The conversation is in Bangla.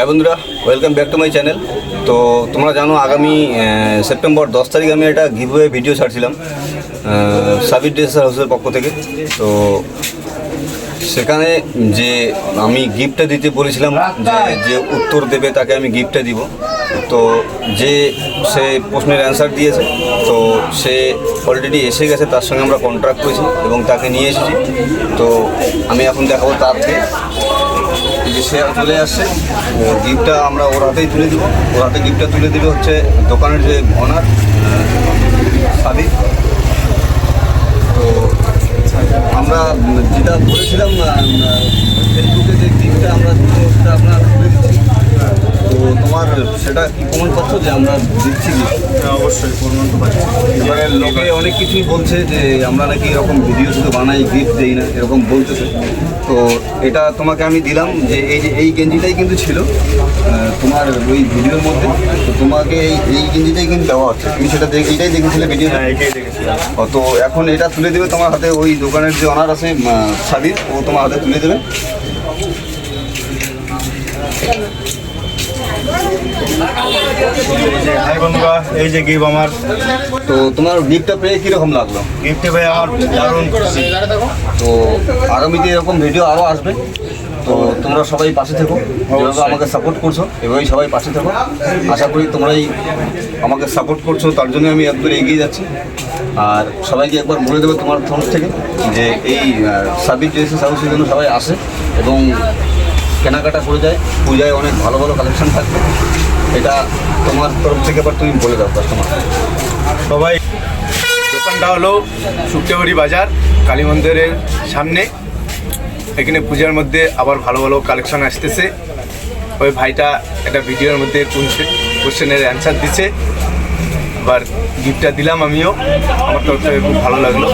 হাই বন্ধুরা welcome back to my channel তো তোমরা জানো আগামী সেপ্টেম্বর দশ তারিখ আমি একটা গিভওয়ে ভিডিও ছাড়ছিলাম সাবির ড্রেস হাউসের পক্ষ থেকে। তো সেখানে যে আমি গিফটটা দিতে বলেছিলাম, যে যে উত্তর দেবে তাকে আমি গিফটটা দিব। তো যে সে প্রশ্নের অ্যান্সার দিয়েছে, তো সে অলরেডি এসে গেছে, তার সঙ্গে আমরা কন্ট্রাক্ট করেছি এবং তাকে নিয়ে এসেছি। তো আমি এখন দেখাবো তার থেকে যে সে চলে আসছে গিফটটা আমরা ওর হাতেই তুলে দেবো। ওর হাতে গিফটটা তুলে দিবে হচ্ছে দোকানের যে অনার সাদি তো আমরা যেটা বলেছিলাম আহ, ফেসবুকে যে গিফটটা আমরা দিব সেটা আমরা তুলে দিচ্ছি তো তোমার সেটা কি প্রমাণ পাচ্ছ যে আমরা দিচ্ছি gift? হ্যাঁ, অবশ্যই প্রমাণ তো পাচ্ছি। এবারে লোকে অনেক কিছুই বলছে যে আমরা নাকি এরকম ভিডিও শুধু বানাই গিফট দেই না এরকম বলতেছে। তো এটা তোমাকে আমি দিলাম যে এই যে এই গেঞ্জিটাই কিন্তু ছিল তোমার ওই ভিডিওর মধ্যে। তো তোমাকে এই এই গেঞ্জিটাই কিন্তু দেওয়া হচ্ছে। তুমি সেটা দেখ এইটাই দেখেছিলে ভিডিও হ্যাঁ তো এখন এটা তুলে দেবে তোমার হাতে ওই দোকানের যে অনার আছে সাদির ও তোমার হাতে তুলে দেবে। যে হাই বন্ধুরা এই যে গিফট আমার। তো তোমার গিফটটা পেয়ে কীরকম লাগল? গিফটে ভাই আমার দারুণ খুশি। তো আগামীতে এরকম ভিডিও আরও আসবে। তো তোমরা সবাই পাশে থেকো যেভাবে আমাকে সাপোর্ট করছ এভাবেই সবাই পাশে থেকো। আশা করি তোমরাই আমাকে সাপোর্ট করছ তার জন্য আমি একবার এগিয়ে যাচ্ছি। আর সবাইকে একবার বলে দেবো তোমার তরফ থেকে যে এই সাবির ড্রেসেস হাউসের জন্য সবাই আসে এবং কেনাকাটা করে যায়। পূজায় অনেক ভালো ভালো কালেকশন থাকবে। এটা তোমার তরফ থেকে এবার তুমি বলে দাও কাস্টমার সবাই, দোকানটা হলো শুক্তাবাড়ি বাজার কালী মন্দিরের সামনে। এখানে পূজার মধ্যে আবার ভালো ভালো কালেকশন আসতেছে। ওই ভাইটা একটা ভিডিওর মধ্যে কোশ্চেনের অ্যান্সার দিচ্ছে আবার গিফটটা দিলাম আমিও। আমার তরফ থেকে খুব ভালো লাগল।